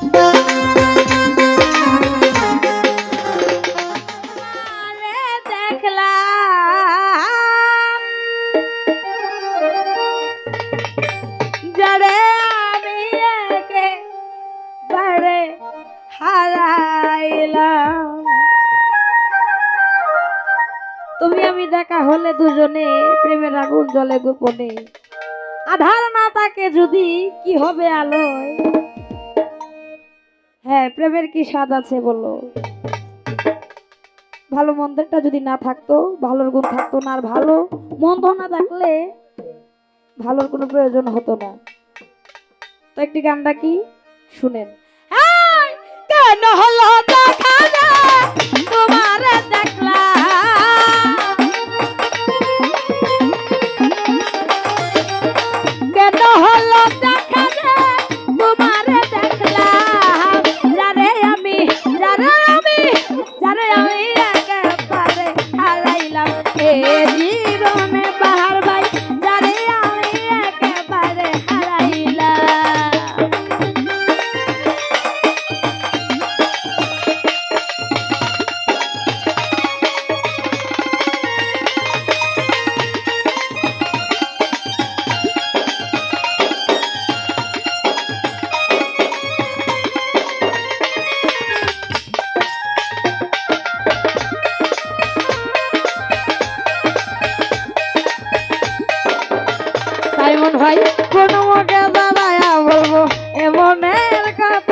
তুমি আমি দেখা হলে দুজনে প্রেমের আগুন গোপনে। আধার না তাকে যদি কি হবে আলোয়? হ্যাঁ প্রেমের কি স্বাদ আছে বলো? ভালো মন্দেরটা যদি না থাকতো, ভালোর গুণ থাকতো না আর ভালো মন্দ না থাকলে ভালোর কোনো প্রয়োজন হতো না। তো একটি গানটা কি? শুনেন। হলো তোমার দেখল America.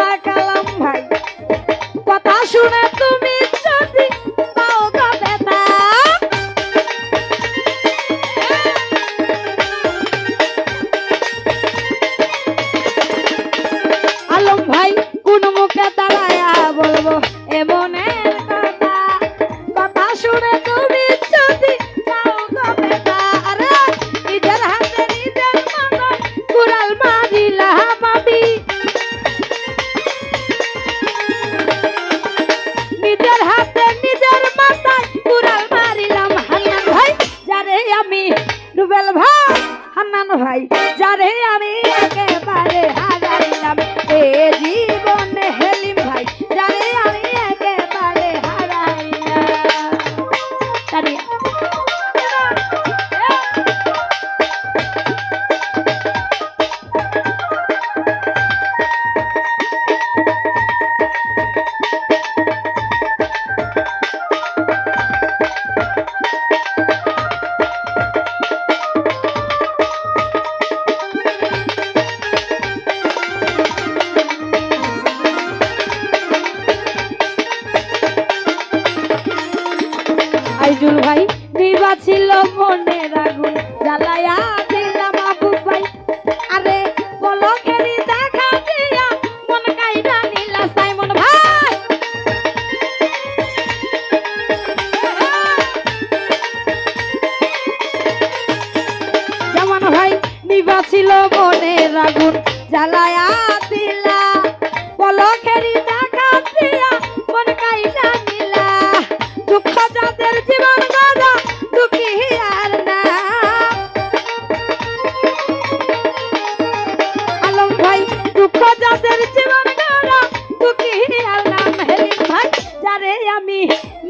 Thank you. দুঃখ যাদের জীবন গাদা দুঃখী ভাই, দুঃখ যারে আমি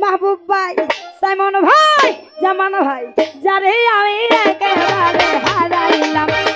মাহবুব ভাই, সাইমন ভাই, জামান ভাই, যারে আমি একেবারে হারাইলাম।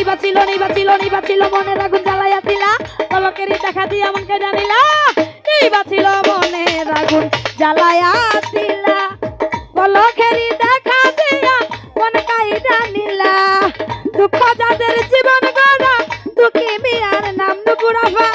নিবাছিল নিবাছিল নিবাছিল মনে আগুন জ্বালাইয়া দিলা। পলকেরই দেখা দিয়ে আমাকে জানিলা নিবাছিল মনে আগুন জ্বালাইয়া দিলা। পলকেরই দেখা দিয়া মনে কাই জানিলা দুঃখ যাদের জীবন গড়া তুকি মিয়ার নাম নুপুরাফা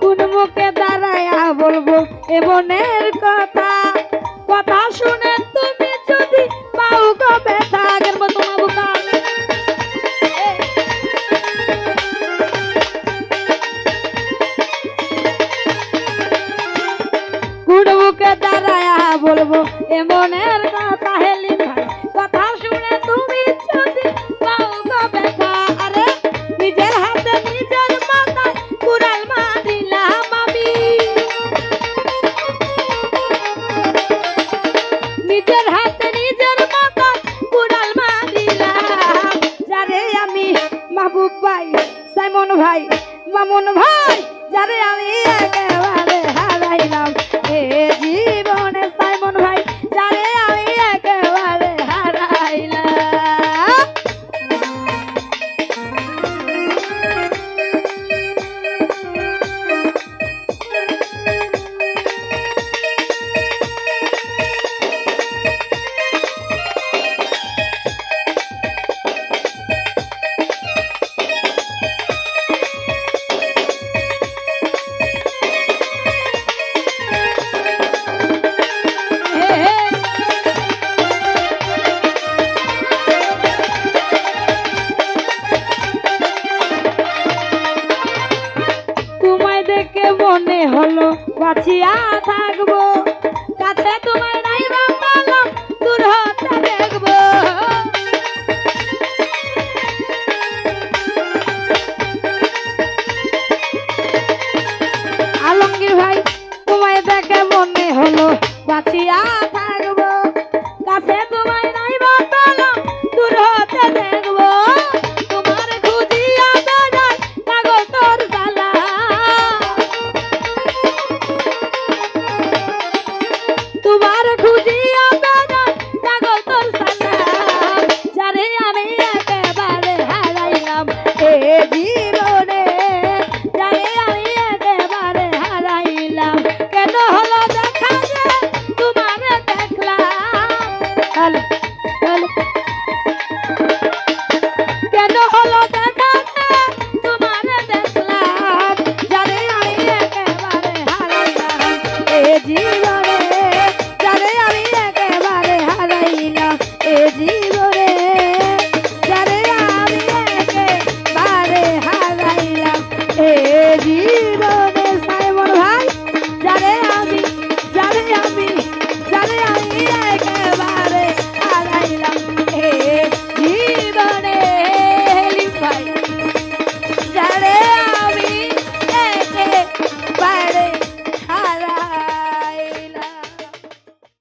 কোন মুখে দাঁড়ায়া বলব, এ মনের কথা কথা শুনে তুমি যদি পাও গো ব্যথা আগের মতো না বোকা কোন মুখে বলব, এ